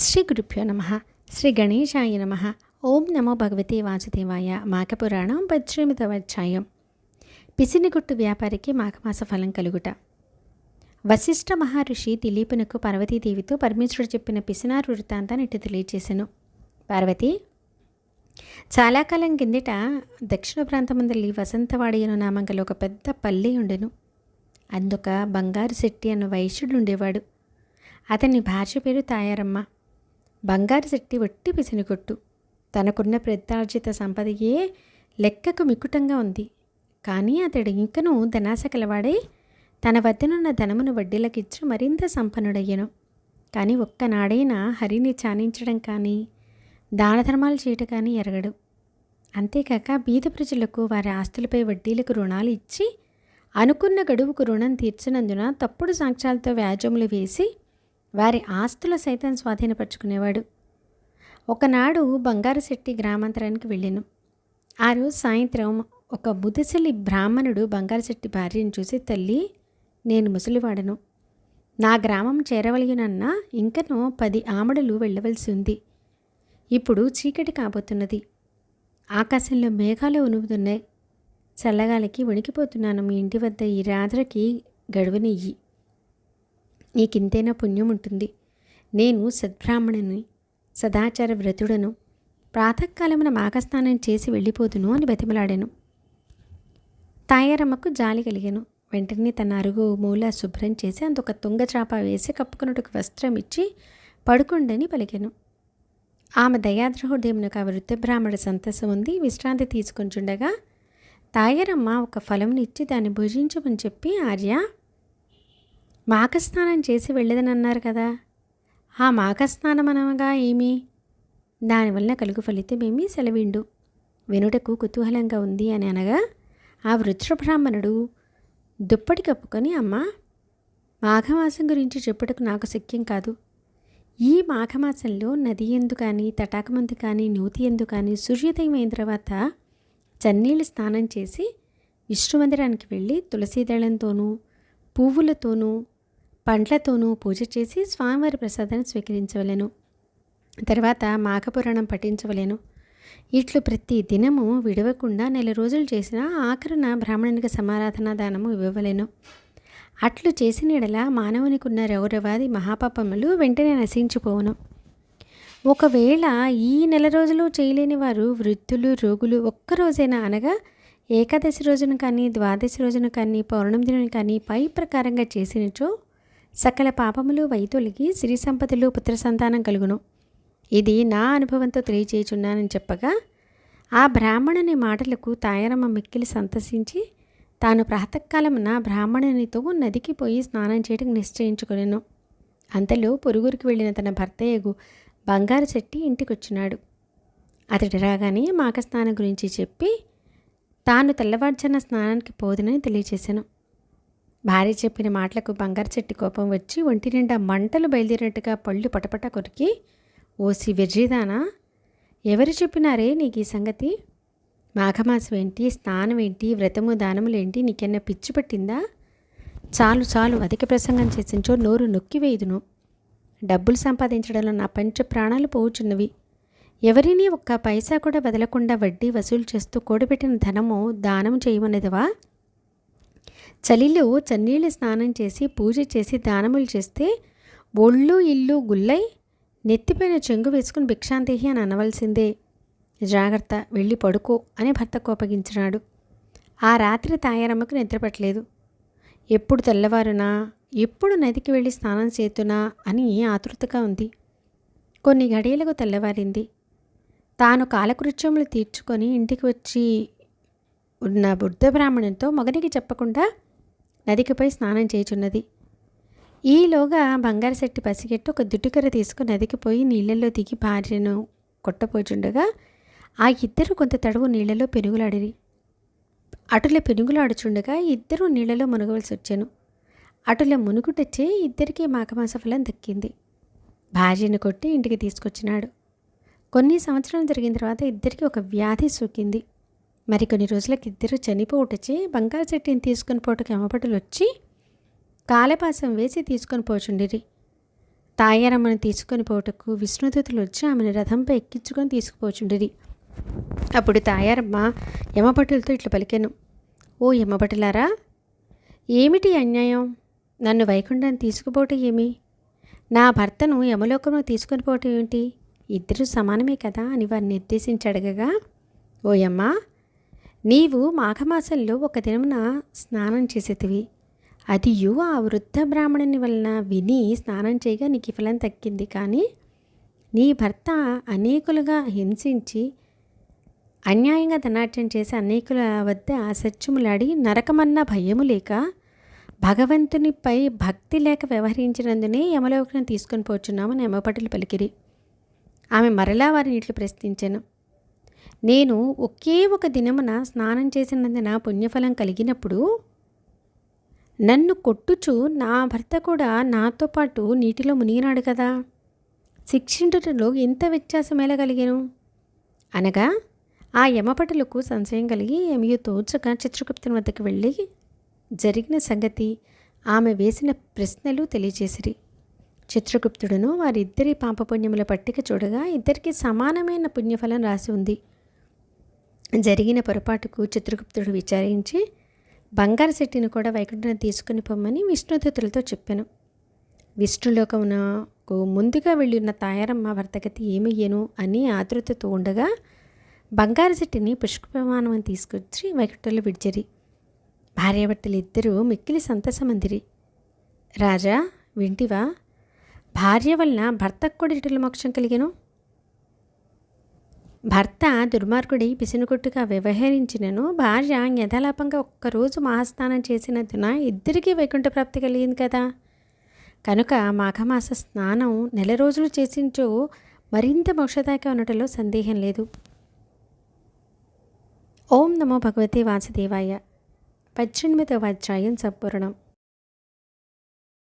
శ్రీ గురుభ్యో నమ శ్రీ గణేశాయ నమ ఓం నమో భగవతే వాసుదేవాయ మాఘపురాణం పశ్చిమితవాధ్యాయం పిసినిగుట్టు వ్యాపారికి మాఘమాస ఫలం కలుగుట వశిష్ఠ మహర్షి దిలీపునకు పార్వతీదేవితో పరమేశ్వరుడు చెప్పిన పిసినారు వృత్తాంతాన్ని ఇటు తెలియజేశాను పార్వతి చాలా కాలం కిందట దక్షిణ ప్రాంతమందలి వసంతవాడి అను నామం గల ఒక పెద్ద పల్లె ఉండెను। అందుక బంగారు శెట్టి అన్న వైశ్యుడు ఉండేవాడు। అతని భార్య పేరు తాయారమ్మ। బంగారు శెట్టి వట్టి పిసినికొట్టు తనకున్న ప్రత్యార్జిత సంపదయే లెక్కకు మికుటంగా ఉంది. కానీ అతడు ఇంకనూ ధనాశ కలవాడై తన వద్దనున్న ధనమును వడ్డీలకిచ్చి మరింత సంపన్నుడయ్యను. కానీ ఒక్కనాడైనా హరిని చానించడం కానీ దాన ధర్మాలు చేయటం కానీ ఎరగడు. అంతేకాక బీద ప్రజలకు వారి ఆస్తులపై వడ్డీలకు రుణాలు ఇచ్చి అనుకున్న గడువుకు రుణం తీర్చినందున తప్పుడు సాక్ష్యాలతో వ్యాజ్యములు వేసి వారి ఆస్తులు సైతం స్వాధీనపరుచుకునేవాడు. ఒకనాడు బంగారశెట్టి గ్రామాంతరానికి వెళ్ళాను. ఆ రోజు సాయంత్రం ఒక ముదిసలి బ్రాహ్మణుడు బంగారశెట్టి భార్యను చూసి తల్లి నేను ముసలివాడను. నా గ్రామం చేరవలగినన్న ఇంకనూ పది ఆమడలు వెళ్ళవలసి ఉంది. ఇప్పుడు చీకటి కాబోతున్నది. ఆకాశంలో మేఘాలు ఉనుగుతున్నాయి. చల్లగాలికి వణికిపోతున్నాను. మీ ఇంటి వద్ద ఈ రాత్రికి గడువనియ్యి నీకింతైనా పుణ్యం ఉంటుంది. నేను సద్బ్రాహ్మణుని సదాచార వ్రతుడను ప్రాతకాలమున మాఘస్నానం చేసి వెళ్ళిపోతును అని బతిమలాడాను. తాయారమ్మకు జాలి కలిగాను. వెంటనే తన అరుగు మూల శుభ్రం చేసి అందుక తుంగచాప వేసి కప్పుకున్నట్టుకు వస్త్రం ఇచ్చి పడుకుండని పలికాను. ఆమె దయాద్రహృదయమునకు ఆ వృద్ధబ్రాహ్మణ సంతసం ఉంది. విశ్రాంతి తీసుకుంటుండగా తాయారమ్మ ఒక ఫలంనిచ్చి ఇచ్చి దాన్ని భుజించమని చెప్పి ఆర్య మాకస్నానం చేసి వెళ్ళదనన్నారు కదా. ఆ మాకస్నానం అనగా ఏమి? దానివల్ల కలుగు ఫలితమేమి సెలవిండు. వెనుటకు కుతూహలంగా ఉంది అని అనగా ఆ వృత్రబ్రాహ్మణుడు దుప్పటి కప్పుకొని అమ్మ మాఘమాసం గురించి చెప్పుటకు నాకు శక్యం కాదు. ఈ మాఘమాసంలో నది ఎందు కానీ తటాకమందు కానీ నూతి ఎందు కానీ సూర్యోదయం అయిన తర్వాత చన్నీళ్ళు స్నానం చేసి విష్ణుమందిరానికి వెళ్ళి తులసీదళంతోనూ పువ్వులతోనూ పండ్లతోనూ పూజ చేసి స్వామివారి ప్రసాదాన్ని స్వీకరించవలెను. తర్వాత మాఘపురాణం పఠించవలెను. ఇట్లు ప్రతి దినము విడవకుండా నెల రోజులు చేసిన ఆఖరున బ్రాహ్మణునికి సమారాధన దానము ఇవ్వవలేను. అట్లు చేసిన ఎడల మానవునికి ఉన్న రౌరవాది మహాపాపములు వెంటనే నశించిపోవును. ఒకవేళ ఈ నెల రోజులు చేయలేని వారు వృద్ధులు రోగులు ఒక్కరోజైనా అనగా ఏకాదశి రోజున కానీ ద్వాదశి రోజున కానీ పౌర్ణమి దినం కానీ పై ప్రకారంగా చేసినచో సకల పాపములు వైతొలిగి సిరి సంపదలు పుత్ర సంతానం కలుగును. ఇది నా అనుభవంతో తెలియచేయుచున్నానని చెప్పగా ఆ బ్రాహ్మణుని మాటలకు తాయారమ్మ మిక్కిలి సంతసించి తాను ప్రాతకాలమున బ్రాహ్మణునితో నదికి పోయి స్నానం చేయడం నిశ్చయించుకునేను. అంతలో పొరుగురికి వెళ్ళిన తన భర్తయ్యగు బంగారు చెట్టి ఇంటికొచ్చినాడు. అతడు రాగానే మాక స్నానం గురించి చెప్పి తాను తెల్లవారుజాన స్నానానికి పోదునని తెలియచేశాను భార్య చెప్పిన మాటలకు బంగారు చెట్టు కోపం వచ్చి ఒంటి నిండా మంటలు బయలుదేరినట్టుగా పళ్ళు పటపట కొరికి ఓసి వెర్రిదానా ఎవరు చెప్పినారే నీకు ఈ సంగతి? మాఘమాసం ఏంటి స్నానం ఏంటి వ్రతము దానములేంటి నీకన్నా నీకెన్న పిచ్చి పట్టిందా? చాలు చాలు అధిక ప్రసంగం చేసించో నోరు నొక్కివేయుదును డబ్బులు సంపాదించడంలో నా పంచ ప్రాణాలు పోవుచున్నవి. ఎవరిని ఒక్క పైసా కూడా వదలకుండా వడ్డీ వసూలు చేస్తూ కూడబెట్టిన ధనము దానం చేయమన్నదివా చలిలో చన్నీళ్ళు స్నానం చేసి పూజ చేసి దానములు చేస్తే ఒళ్ళు ఇల్లు గుల్లై నెత్తిపైన చెంగు వేసుకుని భిక్షాంతేహి అని అనవలసిందే. జాగ్రత్త వెళ్ళి పడుకో అని భర్త కోపగించినాడు. ఆ రాత్రి తాయారమ్మకు నిద్రపట్టలేదు. ఎప్పుడు తెల్లవారునా ఎప్పుడు నదికి వెళ్ళి స్నానం చేతునా అని ఆతృతగా ఉంది. కొన్ని గడియలకు తెల్లవారింది. తాను కాలకృత్యములు తీర్చుకొని ఇంటికి వచ్చి ఉన్న బుద్ధ బ్రాహ్మణునితో మగనికి చెప్పకుండా నదికిపై స్నానం చేయుచున్నది. ఈలోగా బంగారశెట్టి పసిగెట్టు ఒక దుట్టుకర తీసుకుని నదికి పోయి నీళ్ళల్లో దిగి భార్యను కొట్టపోచుండగా ఆ ఇద్దరు కొంత తడవు నీళ్ళలో పెనుగులాడిరి. అటుల పెనుగులాడుచుండగా ఇద్దరు నీళ్ళలో మునగవలసి వచ్చాను అటుల మునుగుటచ్చే ఇద్దరికీ మాకమాస ఫలం దక్కింది. భార్యను కొట్టి ఇంటికి తీసుకొచ్చినాడు. కొన్ని సంవత్సరాలు జరిగిన తర్వాత ఇద్దరికి ఒక వ్యాధి సోకింది. మరి కొన్ని రోజులకి ఇద్దరు చనిపోవటచే బంగారు చెట్టుని తీసుకొని పోటకి ఎమపటులు వచ్చి కాలపాసం వేసి తీసుకొని పోచుండిరి. తాయారమ్మను తీసుకొని పోటకు విష్ణుదూతులు వచ్చి ఆమెను రథంపై ఎక్కించుకొని తీసుకుపోచుండిరి. అప్పుడు తాయారమ్మ యమభటులతో ఇట్లా పలికాను ఓ యమభటులారా ఏమిటి అన్యాయం? నన్ను వైకుంఠం తీసుకుపోవటం ఏమి? నా భర్తను యమలోకంలో తీసుకొని పోవటం ఏమిటి? ఇద్దరు సమానమే కదా? అని వారిని నిర్దేశించి అడగగా ఓయమ్మా నీవు మాఘమాసంలో ఒక దినమున స్నానం చేసేటివి అదియు ఆ వృద్ధ బ్రాహ్మణుని వలన విని స్నానం చేయగా నీకు ఫలం తక్కింది కానీ నీ భర్త అనేకులుగా హింసించి అన్యాయంగా ధనాట్యం చేసి అనేకుల వద్ద అసత్యములాడి నరకమన్న భయము లేక భగవంతునిపై భక్తి లేక వ్యవహరించినందునే యమలోకను తీసుకొని పోచున్నామని యమపటులు పలికిరి. ఆమె మరలా వారిని ఇట్లు ప్రశ్నించాను. నేను ఒకే ఒక దినమున స్నానం చేసినందున పుణ్యఫలం కలిగినప్పుడు నన్ను కొట్టుచు నా భర్త కూడా నాతో పాటు నీటిలో మునిగినాడు కదా. శిక్షించుటలో ఎంత వ్యత్యాసం ఎలా కలిగాను అనగా ఆ యమపటులకు సంశయం కలిగి ఎమియు తోచక చిత్రగుప్తుని వద్దకు వెళ్ళి జరిగిన సంగతి ఆమె వేసిన ప్రశ్నలు తెలియజేసిరి చిత్రగుప్తుడును వారిద్దరి పాపపుణ్యముల పట్టిక చూడగా ఇద్దరికి సమానమైన పుణ్యఫలం రాసి ఉంది. జరిగిన పొరపాటుకు చిత్రగుప్తుడు విచారించి బంగారు శెట్టిని కూడా వైకుంఠం తీసుకుని పొమ్మని విష్ణుదత్తులతో చెప్పాను. విష్ణులోకమునకు ముందుగా వెళ్ళి ఉన్న తాయారమ్మ వర్తగతి ఏమయ్యను అని ఆతృతతో ఉండగా బంగారు శెట్టిని పుష్పమానం తీసుకొచ్చి వైకుంఠంలో విడిచరి. భార్యాభర్తలు ఇద్దరూ మిక్కిలి సంతసమందిరి. రాజా వింటివా భార్య వలన భర్తకు కూడా ఇటుల మోక్షం కలిగెను? భర్త దుర్మార్గుడి పిసినుకొట్టుగా వ్యవహరించినను భార్య యథాలాపంగా ఒక్కరోజు మహాస్నానం చేసినందున ఇద్దరికీ వైకుంఠ ప్రాప్తి కలిగింది కదా. కనుక మాఘమాస స్నానం నెల రోజులు చేసించో మరింత మోక్షదాయక ఉండటంలో సందేహం లేదు. ఓం నమో భగవతి వాసుదేవాయ. పద్దెనిమిదవ అధ్యాయం సంపూర్ణం.